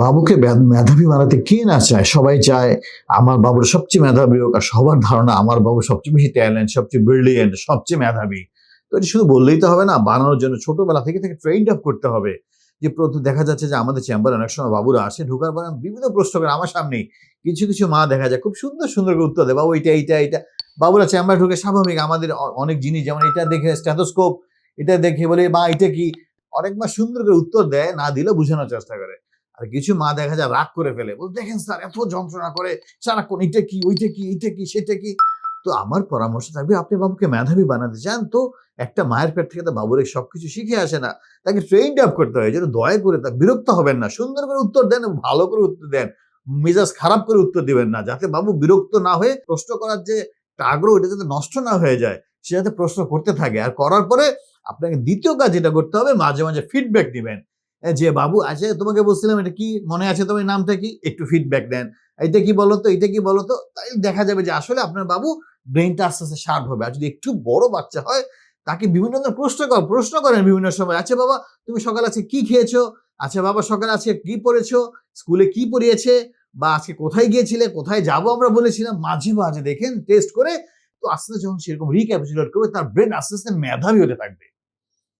বাবুকে মেধাবী বানাতে কে না চায়? সবাই চায় আমার বাবুর সবচেয়ে মেধাবী হোক আর সবার ধারণা আমার বাবু সবচেয়ে বেশি ট্যালেন্ট সবচেয়ে ব্রিলিয়েন্ট সবচেয়ে মেধাবী। তো এটা শুধু বললেই তো হবে না, বানানোর জন্য ছোটবেলা থেকে থেকে ট্রেন্ড আপ করতে হবে। যে প্রথম দেখা যাচ্ছে যে আমাদের চেম্বারে অনেক সময় বাবুরা আসে, ঢোকার পরে বিভিন্ন প্রশ্ন করে আমার সামনেই কিছু কিছু মা দেখা যায় খুব সুন্দর সুন্দর করে উত্তর দেয়, বাবু, এইটা এইটা এইটা। বাবুরা চেম্বারে ঢুকে স্বাভাবিক আমাদের অনেক জিনিস যেমন এটা দেখে স্ট্যাথোস্কোপ এটা দেখে বলে, মা এটা কি? অনেক মা সুন্দর করে উত্তর দেয়, না দিলে বোঝানোর চেষ্টা করে। আর কিছু মা দেখা যায় রাগ করে ফেলে। বল, দেখেন স্যার, এত যন্ত্রণা করে, সারাক্ষণ এটা কি, ওইটা কি, এইটা কি, সেটা কি? তো আমার পরামর্শ থাকবে, আপনি বাবুকে মেধাবী বানাতে চান তো একটা মায়ের পেট থেকে তো বাবুর সব কিছু শিখে আসে না। তাকে ট্রেন্ড আপ করতে হয় যেন দয়া করে তা, বিরক্ত হবেন না, সুন্দর করে উত্তর দেন ভালো করে উত্তর দেন। মেজাজ খারাপ করে উত্তর দিবেন না, যাতে বাবু বিরক্ত না হয়ে প্রশ্ন করার যে আগ্রহ, এটা যাতে নষ্ট না হয়ে যায়, সে যাতে প্রশ্ন করতে থাকে। আর করার পরে আপনাকে দ্বিতীয় কাজ যেটা করতে হবে, মাঝে মাঝে ফিডব্যাক দিবেন। যে বাবু আছে, তোমাকে বলছিলাম, এটা কি মনে আছে তোমার নামটা কি? একটু ফিডব্যাক দেন। এটা কি বলতো এটা কি বলতো? তাই দেখা যাবে যে আসলে আপনার বাবু ব্রেনটা আস্তে আস্তে শার্প হবে। আর যদি একটু বড় বাচ্চা হয়, তাকে বিভিন্ন ধরনের প্রশ্ন কর, প্রশ্ন করেন বিভিন্ন সময়। আচ্ছা বাবা, তুমি সকাল আছে কি খেয়েছো? আচ্ছা বাবা, সকাল আছে কি পড়েছো? স্কুলে কি পড়িয়েছে? বা আজকে কোথায় গিয়েছিলে? কোথায় যাব আমরা বলেছিলাম। মাঝে মাঝে দেখেন টেস্ট করে তো আস্তে আস্তে যখন সেরকম রিক্যাপিচুলেট করবে, তার ব্রেন আস্তে আস্তে মেধাবী হতে থাকবে।